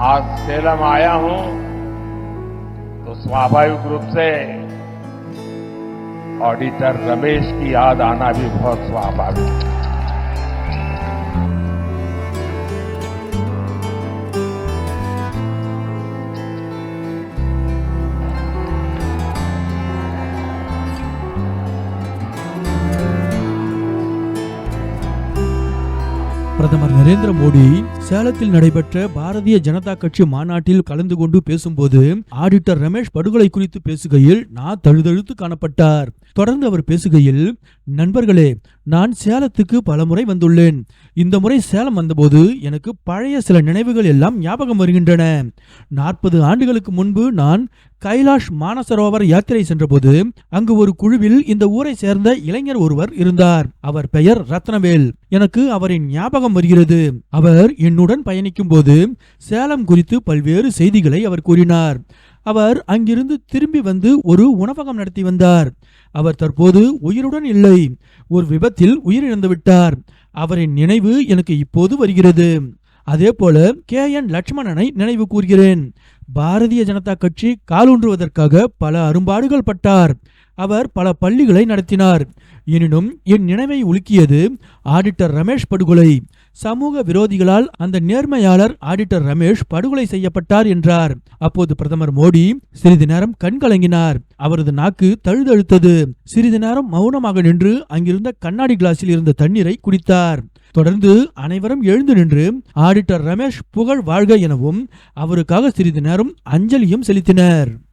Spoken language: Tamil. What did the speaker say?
आज सेलम आया हूँ तो स्वाभाविक रूप से ऑडिटर रमेश की याद आना भी बहुत स्वाभाविक है। பிரதமர் நரேந்திர மோடி சேலத்தில் நடைபெற்ற பாரதிய ஜனதா கட்சி மாநாட்டில் கலந்து கொண்டு பேசும்போது ஆடிட்டர் ரமேஷ் படுகொலை குறித்து பேசுகையில் நான் தழுதழுத்து காணப்பட்டார். தொடர்ந்து அவர் பேசுகையில் நண்பர்களே நான் சேலத்துக்கு பலமுறை வந்துள்ளேன். இந்த முறை சேலம் வந்தபோது எனக்கு பழைய சில நினைவுகள் எல்லாம் ஞாபகம் வருகின்றன. நாற்பது ஆண்டுகளுக்கு முன்பு நான் கைலாஷ் மானசரோவர் யாத்திரை சென்றபோது அங்கு ஒரு குழுவில் இந்த ஊரை சேர்ந்த இளைஞர் ஒருவர் இருந்தார். அவர் பெயர் ரத்னவேல். எனக்கு அவரின் ஞாபகம் வருகிறது. அவர் என்னுடன் பயணிக்கும் போது சேலம் குறித்து பல்வேறு செய்திகளை அவர் கூறினார். அவர் அங்கிருந்து திரும்பி வந்து ஒரு உணவகம் நடத்தி வந்தார். அவர் தற்போது உயிருடன் இல்லை. ஒரு விபத்தில் உயிரிழந்து விட்டார் அவரின் நினைவு எனக்கு இப்போது வருகிறது. அதே போல கே. என். லட்சுமணனை நினைவு கூர்கிறேன். பாரதிய ஜனதா கட்சி காலூன்றுவதற்காக பல அரும்பாடுகள் பட்டார். அவர் பல பள்ளிகளை நடத்தினார். எனினும் என் நினைவை உலுக்கியது ஆடிட்டர் ரமேஷ் படுகொலை. சமூக விரோதிகளால் அந்த நேர்மையாளர் ஆடிட்டர் ரமேஷ் படுகொலை செய்யப்பட்டார் என்றார். அப்போது பிரதமர் மோடி சிறிது நேரம் கண்கலங்கினார் அவரது நாக்கு தழுதழுத்தது. சிறிது நேரம் மௌனமாக நின்று அங்கிருந்த கண்ணாடி கிளாஸில் இருந்த தண்ணீரை குடித்தார். தொடர்ந்து அனைவரும் எழுந்து நின்று ஆடிட்டர் ரமேஷ் புகழ் வாழ்க எனவும் அவருக்காக சிறிது நேரம் அஞ்சலியும் செலுத்தினர்.